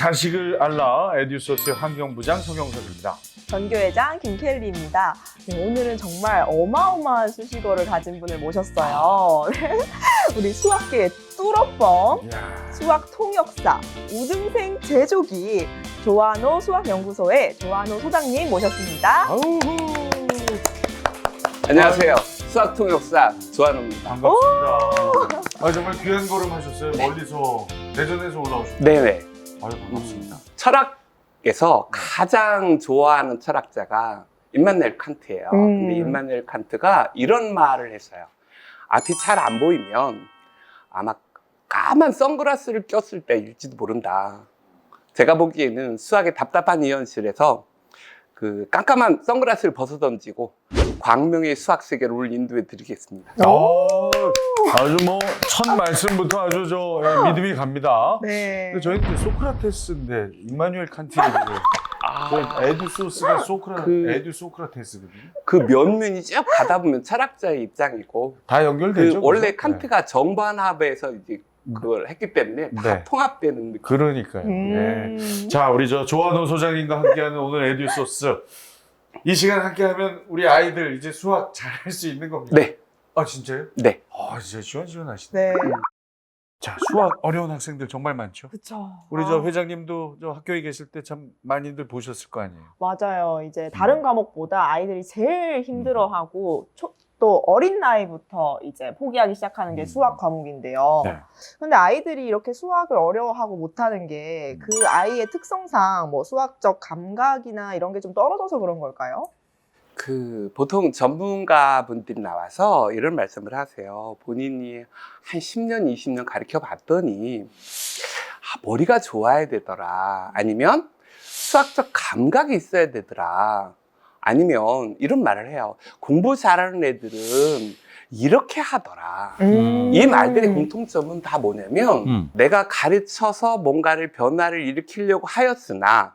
자식을 알라 에듀소스 환경부장 성경석입니다. 전교회장 김켈리입니다. 네, 오늘은 정말 어마어마한 수식어를 가진 분을 모셨어요. 우리 수학계의 뚫어뻥, 이야. 수학 통역사, 우등생 제조기, 조한호 수학연구소의 조한호 소장님 모셨습니다. 안녕하세요. 수학 통역사 조한호입니다. 반갑습니다. 아, 정말 귀한 걸음 하셨어요. 멀리서 대전에서 올라오셨어요. 네네. 아유 반갑습니다. 철학에서 가장 좋아하는 철학자가 임마누엘 칸트예요. 음. 근데 임마누엘 칸트가 이런 말을 했어요. 앞이 잘 안 보이면 아마 까만 선글라스를 꼈을 때일지도 모른다. 제가 보기에는 수학의 답답한 이 현실에서 그 깜깜한 선글라스를 벗어 던지고 광명의 수학 세계를 인도해 드리겠습니다. 어, 아주 뭐 첫 말씀부터 아주 저 예, 믿음이 갑니다. 네. 근데 저희는 이제 소크라테스인데 임마누엘 칸트를 저 에듀 소스가 소크라 그- 에듀 소크라테스거든요. 그 면면이 쭉 가다 보면 철학자의 입장이고 다 그 연결되죠. 원래 그죠? 칸트가 정반합에서 이제 그걸 했기 때문에 다 네. 통합되는 느낌. 그러니까요. 예. 음. 자, 우리 저 조한호 소장님과 함께하는 오늘 에듀 소스. 이 시간 함께하면 우리 아이들 이제 수학 잘할 수 있는 겁니다. 네, 아 진짜요? 네. 아 진짜 시원시원하시네. 네. 자, 수학 어려운 학생들 정말 많죠. 그쵸. 우리 아, 저 회장님도 저 학교에 계실 때 참 많이들 보셨을 거 아니에요. 맞아요. 이제 음. 다른 과목보다 아이들이 제일 힘들어하고 초- 또 어린 나이부터 이제 포기하기 시작하는 게 음. 수학 과목인데요. 네. 근데 아이들이 이렇게 수학을 어려워하고 못하는 게 음. 그 아이의 특성상 뭐 수학적 감각이나 이런 게 좀 떨어져서 그런 걸까요? 그 보통 전문가 분들이 나와서 이런 말씀을 하세요. 본인이 한 10년, 20년 가르쳐 봤더니 아, 머리가 좋아야 되더라. 아니면 수학적 감각이 있어야 되더라. 아니면 이런 말을 해요. 공부 잘하는 애들은 이렇게 하더라. 음. 이 말들의 공통점은 다 뭐냐면 음. 내가 가르쳐서 뭔가를 변화를 일으키려고 하였으나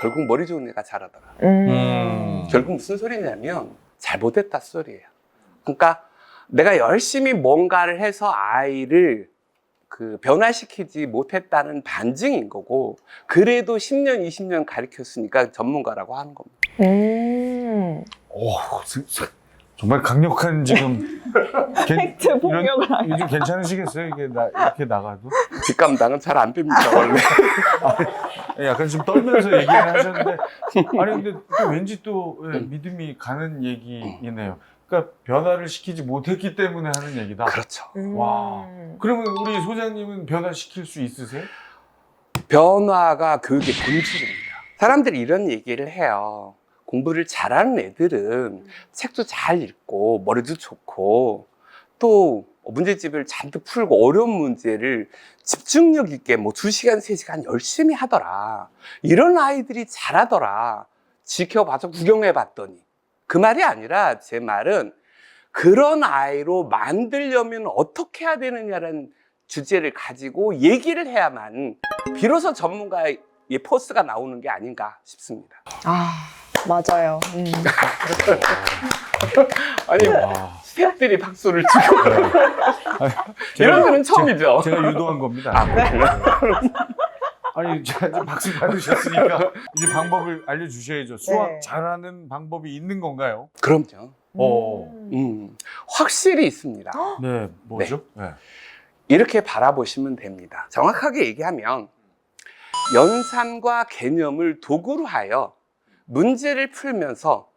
결국 머리 좋은 애가 잘하더라. 음. 결국 무슨 소리냐면 잘못했다 소리예요. 그러니까 내가 열심히 뭔가를 해서 아이를 그 변화시키지 못했다는 반증인 거고 그래도 10년, 20년 가르쳤으니까 전문가라고 하는 겁니다. 음. 오, 정말 강력한 지금 겐- 팩트 폭력을 이런- 좀 괜찮으시겠어요? 이게 나, 이렇게 나가도 뒷감당은 잘 안 됩니다, 원래. 약간 좀 떨면서 얘기를 하셨는데 아니 근데 또 왠지 또 예, 음. 믿음이 가는 얘기이네요. 그러니까 변화를 시키지 못했기 때문에 하는 얘기다. 그렇죠. 음. 와. 그러면 우리 소장님은 변화시킬 수 있으세요? 변화가 교육의 본질입니다. 사람들이 이런 얘기를 해요. 공부를 잘하는 애들은 책도 잘 읽고 머리도 좋고 또 문제집을 잔뜩 풀고 어려운 문제를 집중력 있게 뭐 2시간, 3시간 열심히 하더라. 이런 아이들이 잘하더라. 지켜봐서 구경해 봤더니. 그 말이 아니라 제 말은 그런 아이로 만들려면 어떻게 해야 되느냐라는 주제를 가지고 얘기를 해야만 비로소 전문가의 포스가 나오는 게 아닌가 싶습니다. 아, 맞아요. 음. 아니, 와. 스태프들이 박수를 치고 이런 거는 처음이죠. 제가 유도한 겁니다. 아. 아니 제가 이제 박수 받으셨으니까 이제 방법을 알려주셔야죠. 수학 네. 잘하는 방법이 있는 건가요? 그럼요. 어. 음. 음, 확실히 있습니다. 네, 뭐죠? 네. 이렇게 바라보시면 됩니다. 정확하게 얘기하면 연산과 개념을 도구로 하여 문제를 풀면서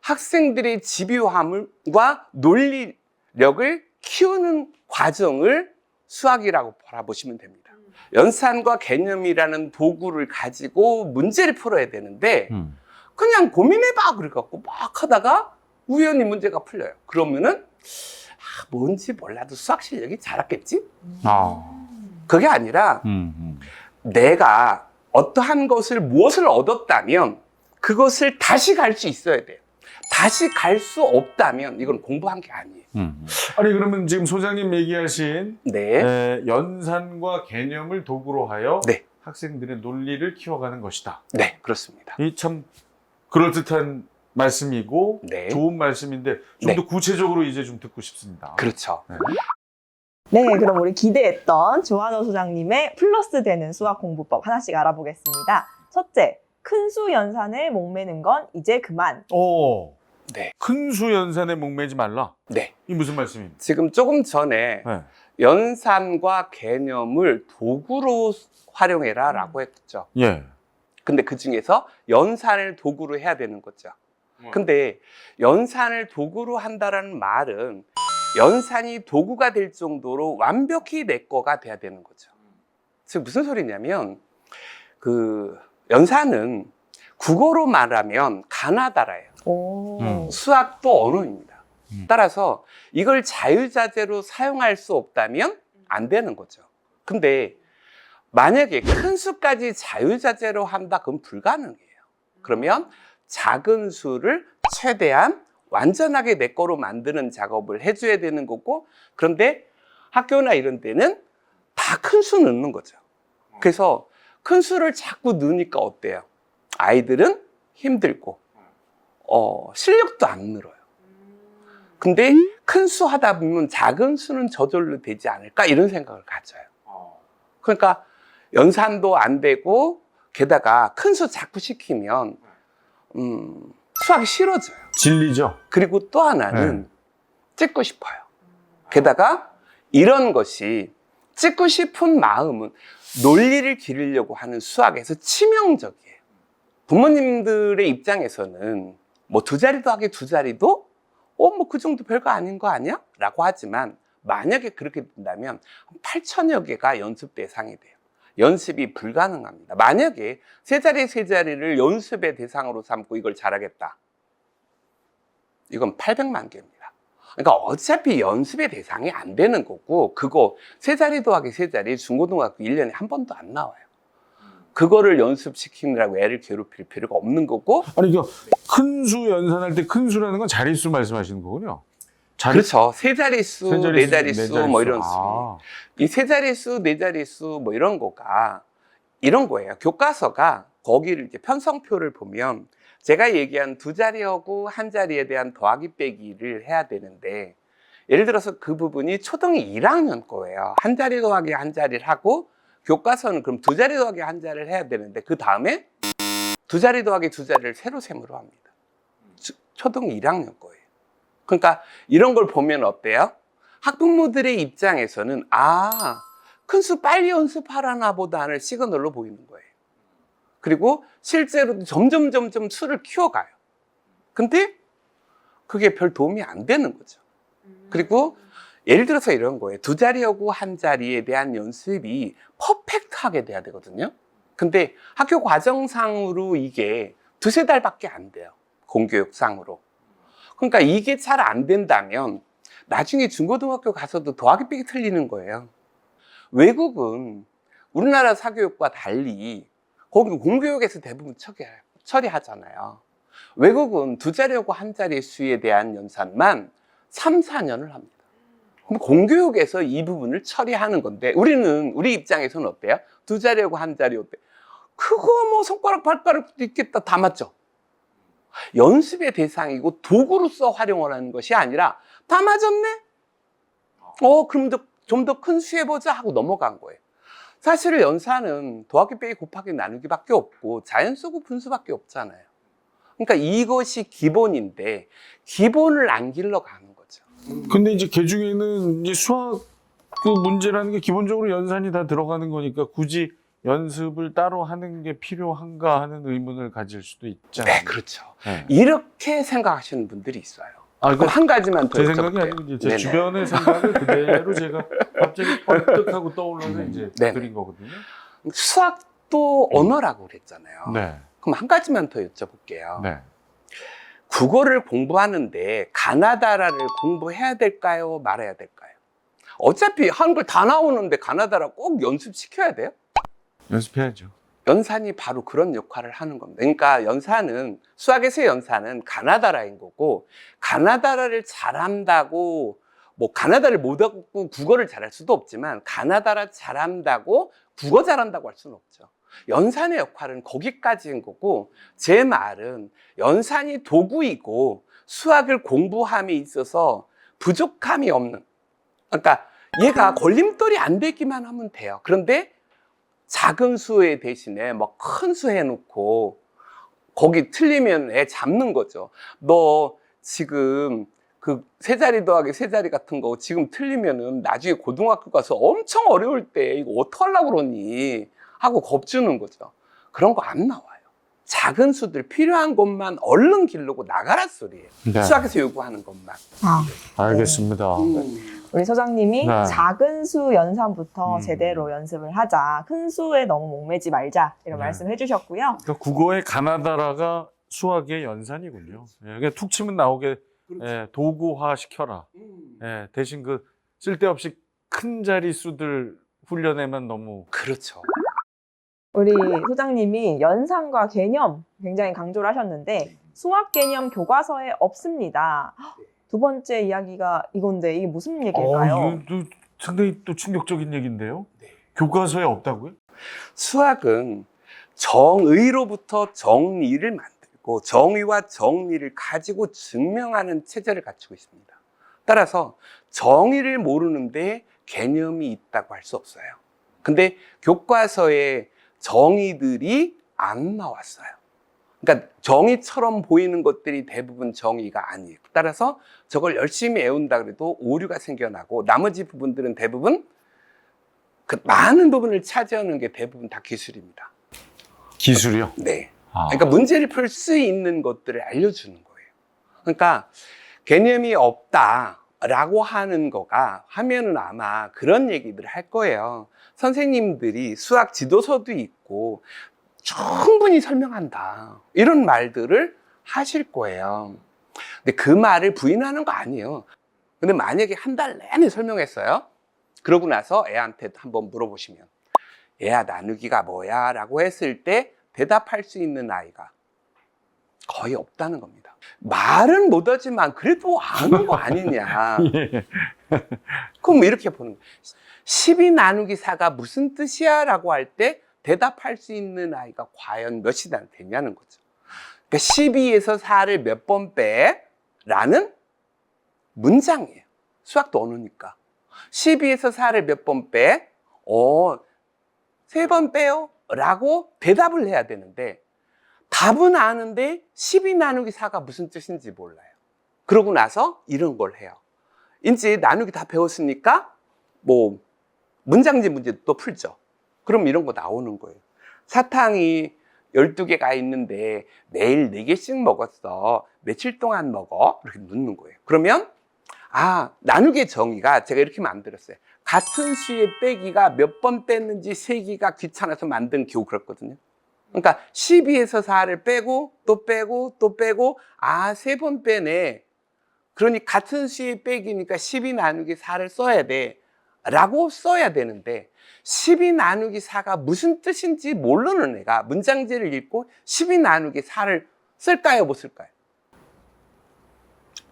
학생들의 집요함과 논리력을 키우는 과정을 수학이라고 바라보시면 됩니다. 연산과 개념이라는 도구를 가지고 문제를 풀어야 되는데 음. 그냥 고민해봐 그래갖고 막 하다가 우연히 문제가 풀려요. 그러면은 아, 뭔지 몰라도 수학 실력이 자랐겠지? 아. 그게 아니라 음, 음. 내가 어떠한 것을 무엇을 얻었다면 그것을 다시 갈 수 있어야 돼요. 다시 갈 수 없다면 이건 공부한 게 아니에요. 음. 아니 그러면 지금 소장님 얘기하신 네. 에, 연산과 개념을 도구로 하여 네. 학생들의 논리를 키워가는 것이다. 네, 그렇습니다. 이 참 그럴듯한 말씀이고 네. 좋은 말씀인데 좀 네. 더 구체적으로 이제 좀 듣고 싶습니다. 그렇죠. 네. 네, 그럼 우리 기대했던 조한호 소장님의 플러스 되는 수학 공부법 하나씩 알아보겠습니다. 첫째, 큰 수 연산에 목매는 건 이제 그만. 오, 네. 큰수 연산에 목매지 말라. 네. 이 무슨 말씀입니까? 지금 조금 전에 네. 연산과 개념을 도구로 활용해라 라고 했죠. 예. 근데 그 중에서 연산을 도구로 해야 되는 거죠. 음. 근데 연산을 도구로 한다라는 말은 연산이 도구가 될 정도로 완벽히 내 거가 돼야 되는 거죠. 즉 무슨 소리냐면 그 연산은 국어로 말하면 가나다라예요. 오. 음. 수학도 언어입니다. 음. 따라서 이걸 자유자재로 사용할 수 없다면 안 되는 거죠. 근데 만약에 큰 수까지 자유자재로 한다, 그럼 불가능해요. 그러면 작은 수를 최대한 완전하게 내 거로 만드는 작업을 해줘야 되는 거고, 그런데 학교나 이런 데는 다 큰 수 넣는 거죠. 그래서 큰 수를 자꾸 넣으니까 어때요? 아이들은 힘들고, 어, 실력도 안 늘어요. 근데 큰 수 하다 보면 작은 수는 저절로 되지 않을까 이런 생각을 가져요. 그러니까 연산도 안 되고 게다가 큰 수 자꾸 시키면 음, 수학이 싫어져요. 진리죠. 그리고 또 하나는 찍고 싶어요. 게다가 이런 것이 찍고 싶은 마음은 논리를 기르려고 하는 수학에서 치명적이에요. 부모님들의 입장에서는 뭐 두 자리 더하기 두 자리도 어, 뭐 그 정도 별거 아닌 거 아니야? 라고 하지만 만약에 그렇게 된다면 8천여 개가 연습 대상이 돼요. 연습이 불가능합니다. 만약에 세 자리 세 자리를 연습의 대상으로 삼고 이걸 잘하겠다. 이건 800만 개입니다. 그러니까 어차피 연습의 대상이 안 되는 거고 그거 세 자리 더하기 세 자리 중고등학교 1년에 한 번도 안 나와요. 그거를 연습시키느라고 애를 괴롭힐 필요가 없는 거고 아니, 이거 큰수 연산할 때 큰 수라는 건 자릿수 말씀하시는 거군요. 자릿- 그렇죠. 세 자릿수, 세네 자릿수, 뭐 이런 수. 아, 이세 자릿수, 네 자릿수 뭐 이런 거가 이런 거예요. 교과서가 거기를 이제 편성표를 보면 제가 얘기한 두 자리하고 한 자리에 대한 더하기 빼기를 해야 되는데 예를 들어서 그 부분이 초등 1학년 거예요. 한 자리 더하기 한 자리를 하고 교과서는 그럼 두 자리 더하기 한 자리를 해야 되는데 그 다음에 두 자리 더하기 두 자리를 세로 세모로 합니다. 초- 초등 1학년 거예요. 그러니까 이런 걸 보면 어때요? 학부모들의 입장에서는 아, 큰 수 빨리 연습하라나 보다 하는 시그널로 보이는 거예요. 그리고 실제로도 점점 점점 수를 키워가요. 근데 그게 별 도움이 안 되는 거죠. 그리고 예를 들어서 이런 거예요. 두 자리하고 한 자리에 대한 연습이 퍼펙트하게 돼야 되거든요. 근데 학교 과정상으로 이게 두세 달밖에 안 돼요. 공교육상으로. 그러니까 이게 잘 안 된다면 나중에 중고등학교 가서도 더하기 빼기 틀리는 거예요. 외국은 우리나라 사교육과 달리 거기 공교육에서 대부분 처리, 처리하잖아요. 외국은 두 자리하고 한 자리 수에 대한 연산만 3, 4년을 합니다. 그럼 공교육에서 이 부분을 처리하는 건데 우리는 우리 입장에서는 어때요? 두 자리하고 한 자리 어때? 그거 뭐 손가락 발가락도 있겠다 다 맞죠? 연습의 대상이고 도구로서 활용을 하는 것이 아니라 다 맞았네? 어, 그럼 좀 더 큰 수 해보자 하고 넘어간 거예요. 사실 연산은 더하기 빼기 곱하기 나누기 밖에 없고 자연수고 분수밖에 없잖아요. 그러니까 이것이 기본인데 기본을 안 길러가는. 근데 이제 개 중에는 이제 수학 그 문제라는 게 기본적으로 연산이 다 들어가는 거니까 굳이 연습을 따로 하는 게 필요한가 하는 의문을 가질 수도 있잖아요. 네, 그렇죠. 네. 이렇게 생각하시는 분들이 있어요. 아, 그럼 한 가지만 더 제 생각이. 아니고 이제 제 네네. 주변의 생각을 그대로 제가 갑자기 뻘떡하고 떠올라서 이제 네네. 드린 거거든요. 수학도 언어라고 그랬잖아요. 네, 그럼 한 가지만 더 여쭤볼게요. 네. 국어를 공부하는데 가나다라를 공부해야 될까요? 말아야 될까요? 어차피 한글 다 나오는데 가나다라 꼭 연습시켜야 돼요? 연습해야죠. 연산이 바로 그런 역할을 하는 겁니다. 그러니까 연산은 수학에서의 연산은 가나다라인 거고 가나다라를 잘한다고 뭐 가나다를 못하고 국어를 잘할 수도 없지만 가나다라 잘한다고 국어 잘한다고 할 수는 없죠. 연산의 역할은 거기까지인 거고 제 말은 연산이 도구이고 수학을 공부함에 있어서 부족함이 없는 그러니까 얘가 걸림돌이 안 되기만 하면 돼요. 그런데 작은 수에 대신에 뭐 큰 수 해놓고 거기 틀리면 애 잡는 거죠. 너 지금 그 세 자리 더하기 세 자리 같은 거 지금 틀리면은 나중에 고등학교 가서 엄청 어려울 때 이거 어떡하려고 그러니 하고 겁주는 거죠. 그런 거 안 나와요. 작은 수들 필요한 것만 얼른 기르고 나가라 소리예요. 네. 수학에서 요구하는 것만. 아, 알겠습니다. 음. 우리 소장님이 네. 작은 수 연산부터 음. 제대로 연습을 하자. 큰 수에 너무 목매지 말자. 이런 네. 말씀 해 주셨고요. 그러니까 국어의 가나다라가 수학의 연산이군요. 예, 그냥 툭 치면 나오게 그렇죠. 예, 도구화 시켜라. 음. 예, 대신 그 쓸데없이 큰 자리 수들 훈련에만 너무 그렇죠. 우리 소장님이 연산과 개념 굉장히 강조를 하셨는데 수학 개념 교과서에 없습니다. 두 번째 이야기가 이건데 이게 무슨 얘기일까요? 어, 이거 또 상당히 또 충격적인 얘기인데요. 네. 교과서에 없다고요? 수학은 정의로부터 정리를 만들고 정의와 정리를 가지고 증명하는 체제를 갖추고 있습니다. 따라서 정의를 모르는데 개념이 있다고 할 수 없어요. 근데 교과서에 정의들이 안 나왔어요. 그러니까 정의처럼 보이는 것들이 대부분 정의가 아니에요. 따라서 저걸 열심히 외운다 그래도 오류가 생겨나고 나머지 부분들은 대부분 그 많은 부분을 차지하는 게 대부분 다 기술입니다. 기술이요. 네. 아, 그러니까 문제를 풀 수 있는 것들을 알려주는 거예요. 그러니까 개념이 없다라고 하는 거가 하면은 아마 그런 얘기들을 할 거예요. 선생님들이 수학 지도서도 있고 충분히 설명한다. 이런 말들을 하실 거예요. 근데 그 말을 부인하는 거 아니에요. 근데 만약에 한 달 내내 설명했어요. 그러고 나서 애한테 한번 물어보시면 얘야 나누기가 뭐야? 라고 했을 때 대답할 수 있는 아이가 거의 없다는 겁니다. 말은 못하지만 그래도 아는 거 아니냐. 예. 그럼 이렇게 보는 거예요. 12 나누기 4가 무슨 뜻이야? 라고 할 때 대답할 수 있는 아이가 과연 몇이나 되냐는 거죠. 그러니까 12에서 4를 몇 번 빼? 라는 문장이에요. 수학도 언어니까. 12에서 4를 몇 번 빼? 어, 세 번 빼요? 라고 대답을 해야 되는데 답은 아는데 12 나누기 4가 무슨 뜻인지 몰라요. 그러고 나서 이런 걸 해요. 이제 나누기 다 배웠으니까 뭐 문장지 문제도 또 풀죠. 그럼 이런 거 나오는 거예요. 사탕이 12개가 있는데 매일 4개씩 먹었어. 며칠 동안 먹어? 이렇게 묻는 거예요. 그러면 아, 나누기의 정의가 제가 이렇게 만들었어요. 같은 수의 빼기가 몇 번 뺐는지 세기가 귀찮아서 만든 기호 그렇거든요. 그러니까 12에서 4를 빼고 또 빼고 또 빼고 아, 세 번 빼네. 그러니 같은 수의 빼기니까 12 나누기 4를 써야 돼. 라고 써야 되는데 12 나누기 4가 무슨 뜻인지 모르는 애가 문장지를 읽고 12 나누기 4를 쓸까요? 못 쓸까요?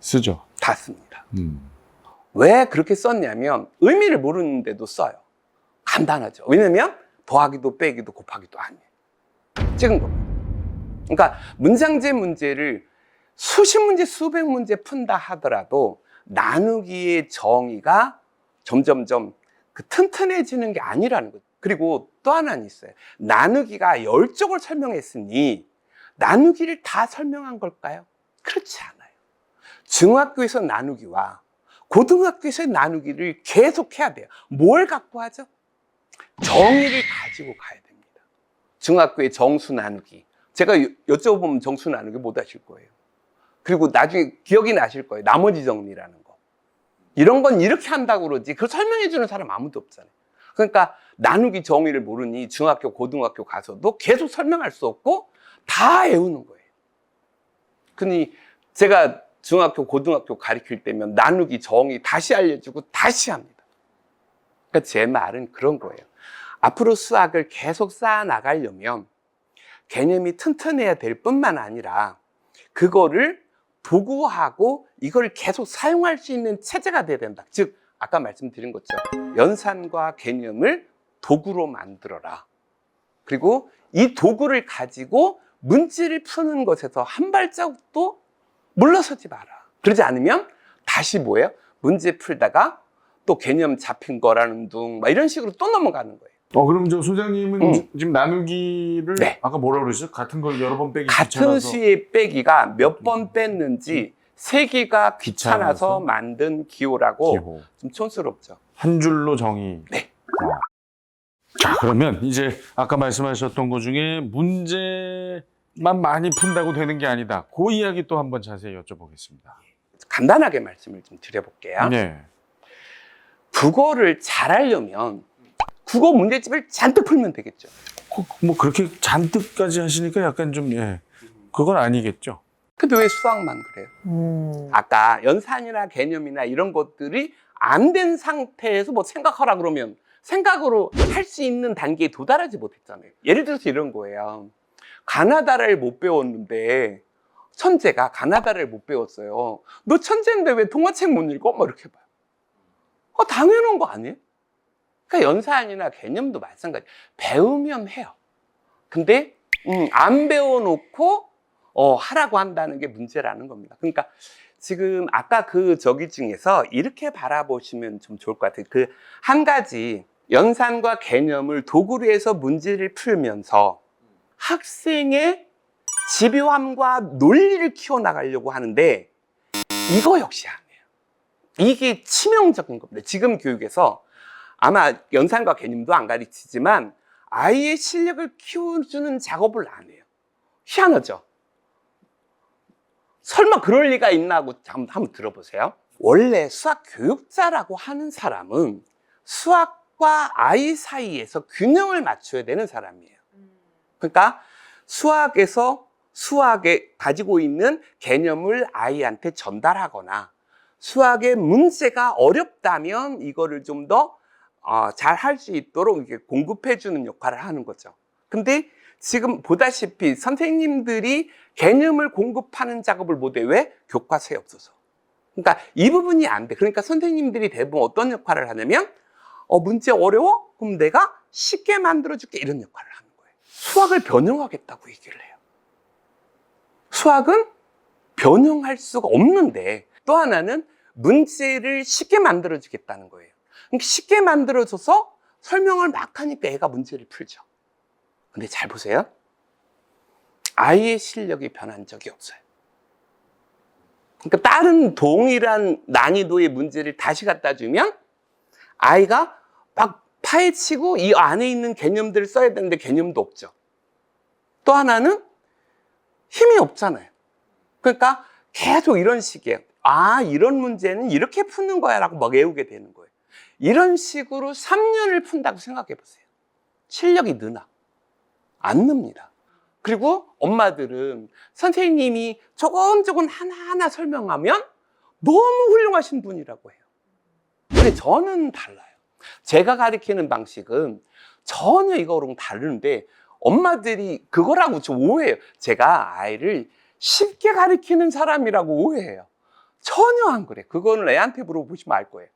쓰죠. 다 씁니다. 음. 왜 그렇게 썼냐면 의미를 모르는데도 써요. 간단하죠. 왜냐면 더하기도 빼기도 곱하기도 아니에요. 찍은 겁니다. 그러니까 문장제 문제를 수십 문제, 수백 문제 푼다 하더라도 나누기의 정의가 점점점 그 튼튼해지는 게 아니라는 거죠. 그리고 또 하나는 있어요. 나누기가 열 쪽을 설명했으니 나누기를 다 설명한 걸까요? 그렇지 않아요. 중학교에서 나누기와 고등학교에서 나누기를 계속 해야 돼요. 뭘 갖고 하죠? 정의를 가지고 가야 됩니다. 중학교의 정수 나누기. 제가 여- 여쭤보면 정수 나누기 못 하실 거예요. 그리고 나중에 기억이 나실 거예요. 나머지 정리라는 거. 이런 건 이렇게 한다고 그러지. 그걸 설명해 주는 사람 아무도 없잖아요. 그러니까 나누기 정의를 모르니 중학교, 고등학교 가서도 계속 설명할 수 없고 다 외우는 거예요. 그니 제가 중학교, 고등학교 가르칠 때면 나누기 정의 다시 알려주고 다시 합니다. 그러니까 제 말은 그런 거예요. 앞으로 수학을 계속 쌓아 나가려면 개념이 튼튼해야 될 뿐만 아니라 그거를 도구하고 이걸 계속 사용할 수 있는 체제가 돼야 된다. 즉, 아까 말씀드린 것처럼 연산과 개념을 도구로 만들어라. 그리고 이 도구를 가지고 문제를 푸는 것에서 한 발자국도 물러서지 마라. 그러지 않으면 다시 뭐예요? 문제 풀다가 또 개념 잡힌 거라는 둥, 막 이런 식으로 또 넘어가는 거예요. 어 그럼 저 소장님은 음. 지- 지금 나누기를 네. 아까 뭐라 그러셨죠? 같은 걸 여러 번 빼기 같은 귀찮아서 수의 빼기가 몇 번 뺐는지 세기가 귀찮아서 귀찮아서 만든 기호라고 기호 좀 촌스럽죠. 한 줄로 정의. 네. 어. 자 그러면 이제 아까 말씀하셨던 것 중에 문제만 많이 푼다고 되는 게 아니다. 그 이야기 또 한번 자세히 여쭤보겠습니다. 간단하게 말씀을 좀 드려볼게요. 네. 국어를 잘하려면 국어 문제집을 잔뜩 풀면 되겠죠. 꼭뭐 그렇게 잔뜩까지 하시니까 약간 좀 예. 그건 아니겠죠. 근데 왜 수학만 그래요? 음. 아까 연산이나 개념이나 이런 것들이 안 된 상태에서 뭐 생각하라 그러면 생각으로 할 수 있는 단계에 도달하지 못했잖아요. 예를 들어서 이런 거예요. 가나다를 못 배웠는데 천재가 가나다를 못 배웠어요. 너 천재인데 왜 동화책 못 읽어? 막 이렇게 봐요. 어, 당연한 거 아니에요? 그러니까 연산이나 개념도 마찬가지. 배우면 해요. 근데 음, 안 배워놓고 어, 하라고 한다는 게 문제라는 겁니다. 그러니까 지금 아까 그 저기 중에서 이렇게 바라보시면 좀 좋을 것 같아요. 그 한 가지 연산과 개념을 도구로 해서 문제를 풀면서 학생의 집요함과 논리를 키워나가려고 하는데 이거 역시 안 해요. 이게 치명적인 겁니다. 지금 교육에서 아마 연산과 개념도 안 가르치지만 아이의 실력을 키워주는 작업을 안 해요. 희한하죠? 설마 그럴 리가 있나 하고 한번, 한번 들어보세요. 원래 수학 교육자라고 하는 사람은 수학과 아이 사이에서 균형을 맞춰야 되는 사람이에요. 그러니까 수학에서 수학에 가지고 있는 개념을 아이한테 전달하거나 수학의 문제가 어렵다면 이거를 좀 더 어, 잘할 수 있도록 이렇게 공급해 주는 역할을 하는 거죠. 근데 지금 보다시피 선생님들이 개념을 공급하는 작업을 못해 왜? 교과서에 없어서. 그러니까 이 부분이 안 돼. 그러니까 선생님들이 대부분 어떤 역할을 하냐면 어, 문제 어려워? 그럼 내가 쉽게 만들어줄게. 이런 역할을 하는 거예요. 수학을 변형하겠다고 얘기를 해요. 수학은 변형할 수가 없는데 또 하나는 문제를 쉽게 만들어주겠다는 거예요. 그러니까 쉽게 만들어줘서 설명을 막 하니까 애가 문제를 풀죠. 근데 잘 보세요. 아이의 실력이 변한 적이 없어요. 그러니까 다른 동일한 난이도의 문제를 다시 갖다 주면 아이가 막 파헤치고 이 안에 있는 개념들을 써야 되는데 개념도 없죠. 또 하나는 힘이 없잖아요. 그러니까 계속 이런 식이에요. 아, 이런 문제는 이렇게 푸는 거야 라고 막 외우게 되는 거예요. 이런 식으로 3년을 푼다고 생각해 보세요. 실력이 느나? 안 늡니다. 그리고 엄마들은 선생님이 조금 조금 하나하나 설명하면 너무 훌륭하신 분이라고 해요. 근데 저는 달라요. 제가 가르치는 방식은 전혀 이거랑 다른데 엄마들이 그거라고 좀 오해해요. 제가 아이를 쉽게 가르치는 사람이라고 오해해요. 전혀 안 그래. 그거는 애한테 물어보시면 알 거예요.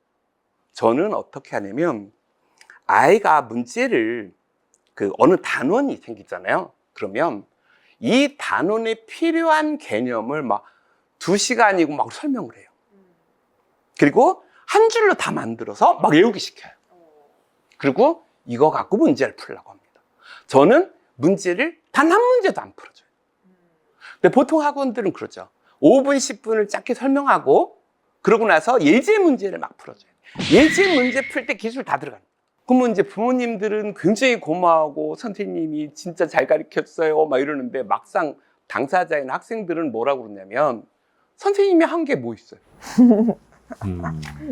저는 어떻게 하냐면 아이가 문제를 그 어느 단원이 생기잖아요. 그러면 이 단원에 필요한 개념을 막 두 시간이고 막 설명을 해요. 그리고 한 줄로 다 만들어서 막 외우기 시켜요. 그리고 이거 갖고 문제를 풀라고 합니다. 저는 문제를 단 한 문제도 안 풀어줘요. 근데 보통 학원들은 그러죠. 5분, 10분을 짧게 설명하고 그러고 나서 예제 문제를 막 풀어줘요. 예제 문제 풀 때 기술 다 들어가는 거예요. 그러면 이제 부모님들은 굉장히 고마워하고 선생님이 진짜 잘 가르쳤어요 막 이러는데 막상 당사자인 학생들은 뭐라고 그러냐면 선생님이 한 게 뭐 있어요? 음.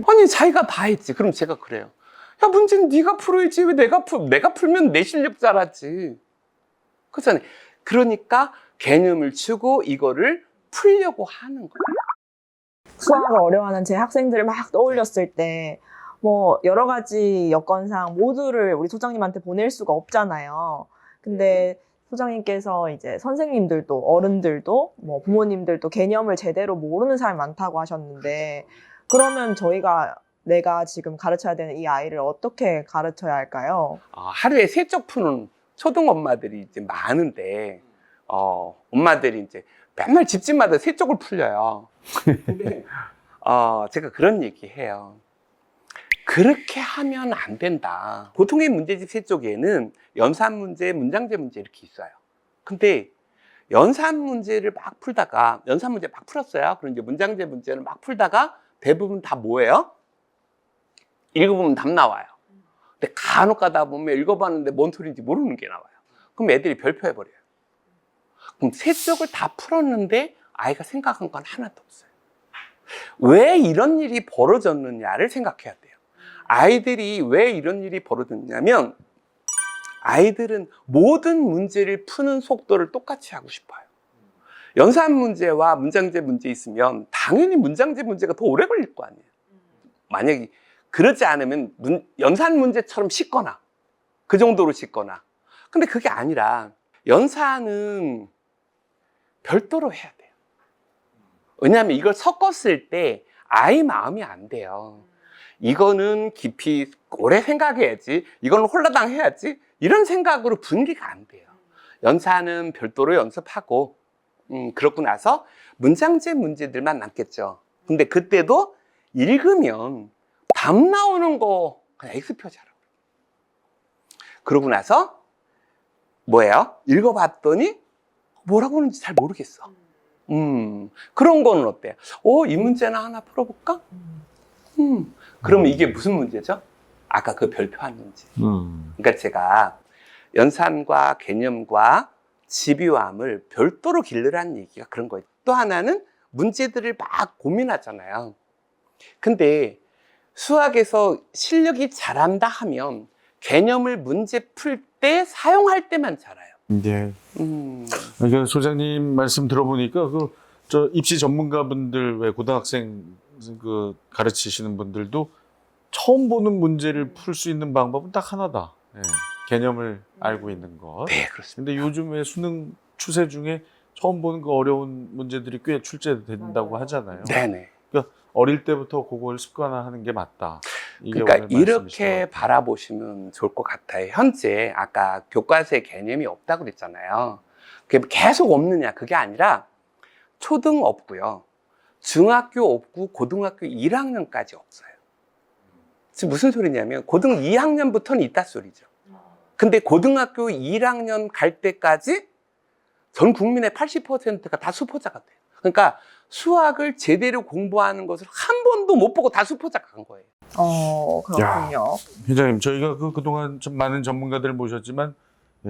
아니 자기가 다 했지. 그럼 제가 그래요. 야 문제는 네가 풀어야지 왜 내가 풀 내가 풀면 내 실력 잘하지. 그렇잖아요. 그러니까 개념을 주고 이거를 풀려고 하는 거예요. 수학을 어려워하는 제 학생들을 막 떠올렸을 때, 뭐, 여러 가지 여건상 모두를 우리 소장님한테 보낼 수가 없잖아요. 근데 소장님께서 이제 선생님들도, 어른들도, 뭐, 부모님들도 개념을 제대로 모르는 사람이 많다고 하셨는데, 그러면 저희가 내가 지금 가르쳐야 되는 이 아이를 어떻게 가르쳐야 할까요? 어, 하루에 세쪽 푸는 초등 엄마들이 이제 많은데 어, 엄마들이 이제 맨날 집집마다 세 쪽을 풀려요. 근데 어, 제가 그런 얘기 해요. 그렇게 하면 안 된다. 보통의 문제집 세 쪽에는 연산 문제, 문장제 문제 이렇게 있어요. 근데 연산 문제를 막 풀다가 연산 문제 막 풀었어요. 그럼 이제 문장제 문제를 막 풀다가 대부분 다 뭐예요? 읽어보면 답 나와요. 근데 간혹 가다 보면 읽어봤는데 뭔 소리인지 모르는 게 나와요. 그럼 애들이 별표해버려요. 그럼 세 쪽을 다 풀었는데 아이가 생각한 건 하나도 없어요. 왜 이런 일이 벌어졌느냐를 생각해야 돼요. 아이들이 왜 이런 일이 벌어졌냐면 아이들은 모든 문제를 푸는 속도를 똑같이 하고 싶어요. 연산 문제와 문장제 문제 있으면 당연히 문장제 문제가 더 오래 걸릴 거 아니에요. 만약에 그렇지 않으면 문- 연산 문제처럼 쉽거나 그 정도로 쉽거나 근데 그게 아니라 연산은 별도로 해야 돼요. 왜냐하면 이걸 섞었을 때 아이 마음이 안 돼요. 이거는 깊이 오래 생각해야지. 이건 홀라당 해야지. 이런 생각으로 분리가 안 돼요. 연산은 별도로 연습하고, 음, 그러고 나서 문장제 문제들만 남겠죠. 근데 그때도 읽으면 답 나오는 거 그냥 X표자라고. 그러고 나서 뭐예요? 읽어봤더니 뭐라고 하는지 잘 모르겠어. 음, 그런 거는 어때? 어, 이 문제나 하나 풀어볼까? 음, 그러면 이게 무슨 문제죠? 아까 그 별표한 문제. 음. 그러니까 제가 연산과 개념과 집요함을 별도로 길르라는 얘기가 그런 거예요. 또 하나는 문제들을 막 고민하잖아요. 근데 수학에서 실력이 잘한다 하면 개념을 문제 풀 때 사용할 때만 잘해요. 이제 음, 그러니까 소장님 말씀 들어보니까 그 저 입시 전문가분들 왜 고등학생 그 가르치시는 분들도 처음 보는 문제를 풀 수 있는 방법은 딱 하나다. 예, 개념을 알고 있는 것. 네, 그렇습니다. 근데 요즘 왜 수능 추세 중에 처음 보는 그 어려운 문제들이 꽤 출제된다고. 하잖아요. 네네. 어릴 때부터 그걸 습관화하는 게 맞다. 그러니까 이렇게. 바라보시면 좋을 것 같아요. 현재 아까 교과서에 개념이 없다고 그랬잖아요. 계속 없느냐 그게 아니라 초등 없고요. 중학교 없고 고등학교 1학년까지 없어요. 지금 무슨 소리냐면 고등 2학년부터는 있다 소리죠. 근데 고등학교 1학년 갈 때까지 전 국민의 80%가 다 수포자가 돼요. 그러니까 수학을 제대로 공부하는 것을 한 번도 못 보고 다 수포자가 간 거예요. 어, 그렇군요. 회장님, 저희가 그 그동안 좀 많은 전문가들을 모셨지만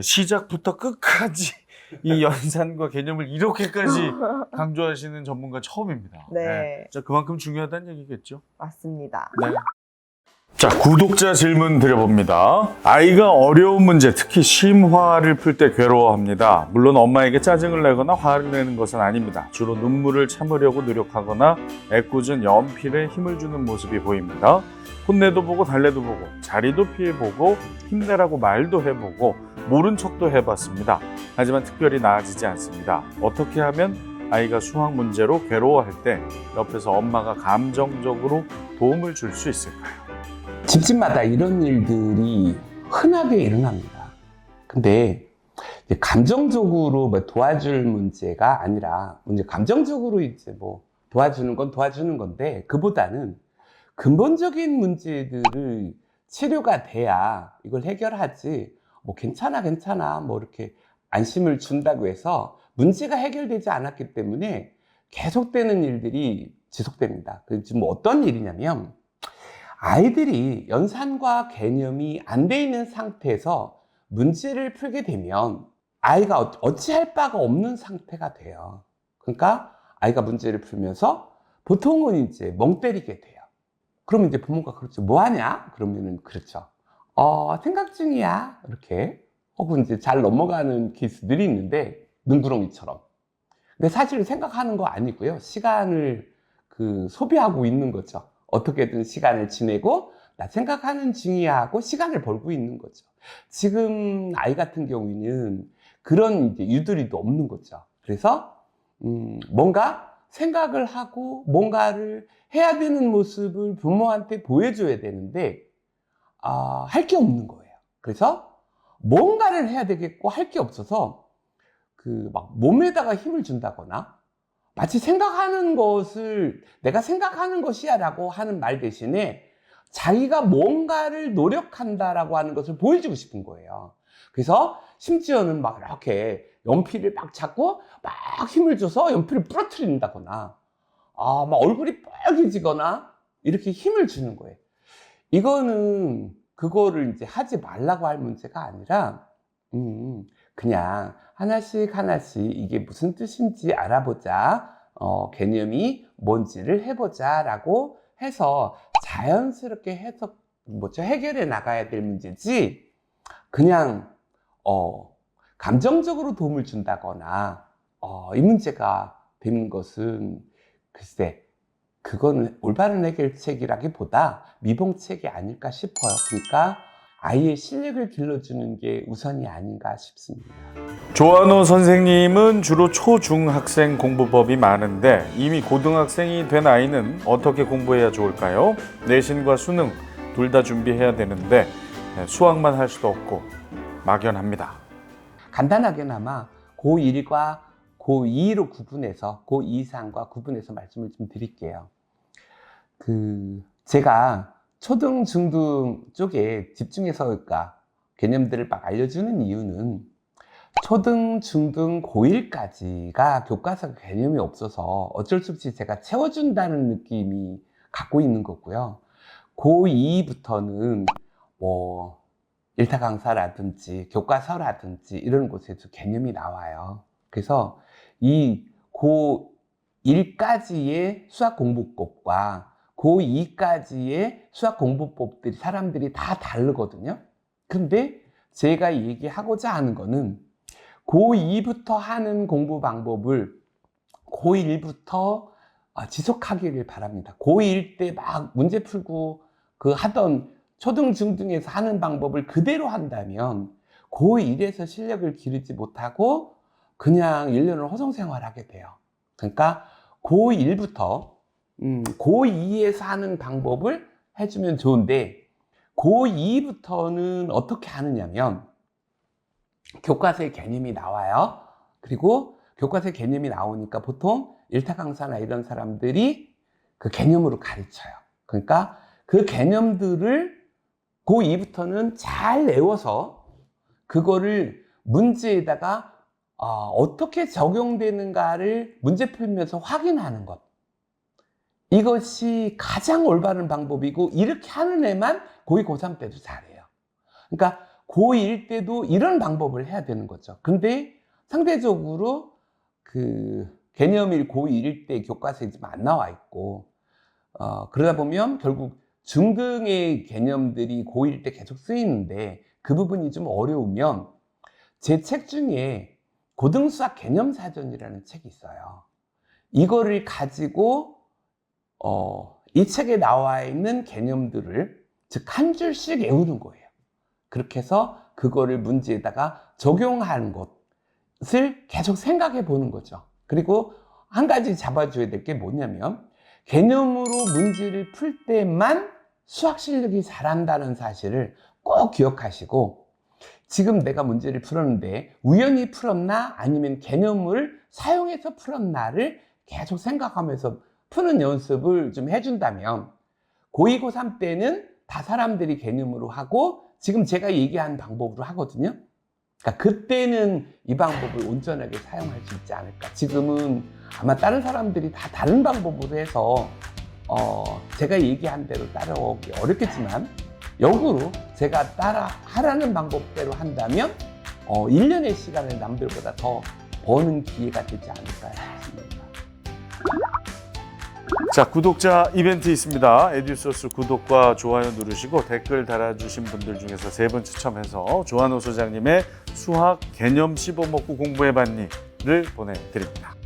시작부터 끝까지 이 연산과 개념을 이렇게까지 강조하시는 전문가 처음입니다. 네. 자, 그만큼 중요하다는 얘기겠죠. 맞습니다. 네. 자, 구독자 질문 드려봅니다. 아이가 어려운 문제, 특히 심화를 풀 때 괴로워합니다. 물론 엄마에게 짜증을 내거나 화를 내는 것은 아닙니다. 주로 눈물을 참으려고 노력하거나 애꿎은 연필에 힘을 주는 모습이 보입니다. 혼내도 보고 달래도 보고 자리도 피해보고 힘내라고 말도 해보고 모른 척도 해봤습니다. 하지만 특별히 나아지지 않습니다. 어떻게 하면 아이가 수학 문제로 괴로워할 때 옆에서 엄마가 감정적으로 도움을 줄 수 있을까요? 집집마다 이런 일들이 흔하게 일어납니다. 근데 감정적으로 뭐 도와줄 문제가 아니라 이제 감정적으로 이제 뭐 도와주는 건 도와주는 건데 그보다는 근본적인 문제들을 치료가 돼야 이걸 해결하지 뭐 괜찮아 괜찮아 뭐 이렇게 안심을 준다고 해서 문제가 해결되지 않았기 때문에 계속되는 일들이 지속됩니다. 그 지금 뭐 어떤 일이냐면 아이들이 연산과 개념이 안 돼 있는 상태에서 문제를 풀게 되면 아이가 어- 어찌할 바가 없는 상태가 돼요. 그러니까 아이가 문제를 풀면서 보통은 이제 멍 때리게 돼요. 그러면 이제 부모가 그렇죠. 뭐 하냐? 그러면은 그렇죠. 어, 생각 중이야. 이렇게. 혹은 이제 잘 넘어가는 케이스들이 있는데, 능구렁이처럼. 근데 사실 생각하는 거 아니고요. 시간을 그 소비하고 있는 거죠. 어떻게든 시간을 지내고 나 생각하는 중이야 하고 시간을 벌고 있는 거죠. 지금 아이 같은 경우에는 그런 이제 유두리도 없는 거죠. 그래서 음, 뭔가 생각을 하고 뭔가를 해야 되는 모습을 부모한테 보여줘야 되는데 아, 할 게 없는 거예요. 그래서 뭔가를 해야 되겠고 할 게 없어서 그 막 몸에다가 힘을 준다거나 마치 생각하는 것을 내가 생각하는 것이야 라고 하는 말 대신에 자기가 뭔가를 노력한다라고 하는 것을 보여주고 싶은 거예요. 그래서 심지어는 막 이렇게 연필을 막 잡고 막 힘을 줘서 연필을 부러뜨린다거나, 아, 막 얼굴이 빨개지거나 이렇게 힘을 주는 거예요. 이거는 그거를 이제 하지 말라고 할 문제가 아니라, 음, 그냥 하나씩 하나씩 이게 무슨 뜻인지 알아보자. 어, 개념이 뭔지를 해보자 라고 해서 자연스럽게 해서 뭐죠 해결해 나가야 될 문제지 그냥 어 감정적으로 도움을 준다거나 어, 이 문제가 되는 것은 글쎄 그거는 올바른 해결책이라기보다 미봉책이 아닐까 싶어요. 그러니까 아이의 실력을 길러주는 게 우선이 아닌가 싶습니다. 조한호 선생님은 주로 초중학생 공부법이 많은데 이미 고등학생이 된 아이는 어떻게 공부해야 좋을까요? 내신과 수능 둘 다 준비해야 되는데 네, 수학만 할 수도 없고 막연합니다. 간단하게나마 고1과 고2로 구분해서 고2 이상과 구분해서 말씀을 좀 드릴게요. 그 제가 초등 중등 쪽에 집중해서 그러니까 개념들을 막 알려주는 이유는 초등 중등 고1까지가 교과서 개념이 없어서 어쩔 수 없이 제가 채워준다는 느낌이 갖고 있는 거고요. 고2부터는 뭐 일타 강사라든지 교과서라든지 이런 곳에서 개념이 나와요. 그래서 이 고1까지의 수학 공부법과 고2까지의 수학 공부법들이 사람들이 다 다르거든요. 근데 제가 얘기하고자 하는 거는 고2부터 하는 공부 방법을 고1부터 아, 지속하기를 바랍니다. 고1 때 막 문제 풀고 그 하던 초등, 중등에서 하는 방법을 그대로 한다면 고1에서 실력을 기르지 못하고 그냥 1년을 허송생활 하게 돼요. 그러니까 고1부터 음, 고2에서 하는 방법을 해주면 좋은데 고2부터는 어떻게 하느냐면 교과서의 개념이 나와요. 그리고 교과서의 개념이 나오니까 보통 일타 강사나 이런 사람들이 그 개념으로 가르쳐요. 그러니까 그 개념들을 고2부터는 잘 외워서 그거를 문제에다가 어, 떻게 적용되는가를 문제 풀면서 확인하는 것. 이것이 가장 올바른 방법이고 이렇게 하는 애만 고2, 고3 때도 잘해요. 그러니까 고1 때도 이런 방법을 해야 되는 거죠. 근데 상대적으로 그 개념일 고1 때 교과서에 지금 안 나와 있고 어, 그러다 보면 결국 중등의 개념들이 고1 때 계속 쓰이는데 그 부분이 좀 어려우면 제 책 중에 고등수학 개념사전이라는 책이 있어요. 이거를 가지고 어, 이 책에 나와 있는 개념들을 즉 한 줄씩 외우는 거예요. 그렇게 해서 그거를 문제에다가 적용하는 것을 계속 생각해 보는 거죠. 그리고 한 가지 잡아줘야 될 게 뭐냐면 개념으로 문제를 풀 때만 수학 실력이 잘한다는 사실을 꼭 기억하시고 지금 내가 문제를 풀었는데 우연히 풀었나 아니면 개념을 사용해서 풀었나를 계속 생각하면서 푸는 연습을 좀 해준다면 고2, 고3 때는 다 사람들이 개념으로 하고 지금 제가 얘기한 방법으로 하거든요. 그러니까 그때는 이 방법을 온전하게 사용할 수 있지 않을까. 지금은 아마 다른 사람들이 다 다른 방법으로 해서 어, 제가 얘기한 대로 따라오기 어렵겠지만 역으로 제가 따라 하라는 방법대로 한다면 어, 1년의 시간을 남들보다 더 버는 기회가 되지 않을까 싶습니다. 자, 구독자 이벤트 있습니다. 에듀소스 구독과 좋아요 누르시고 댓글 달아주신 분들 중에서 세 분 추첨해서 조한호 소장님의 수학 개념 씹어먹고 공부해봤니를 보내드립니다.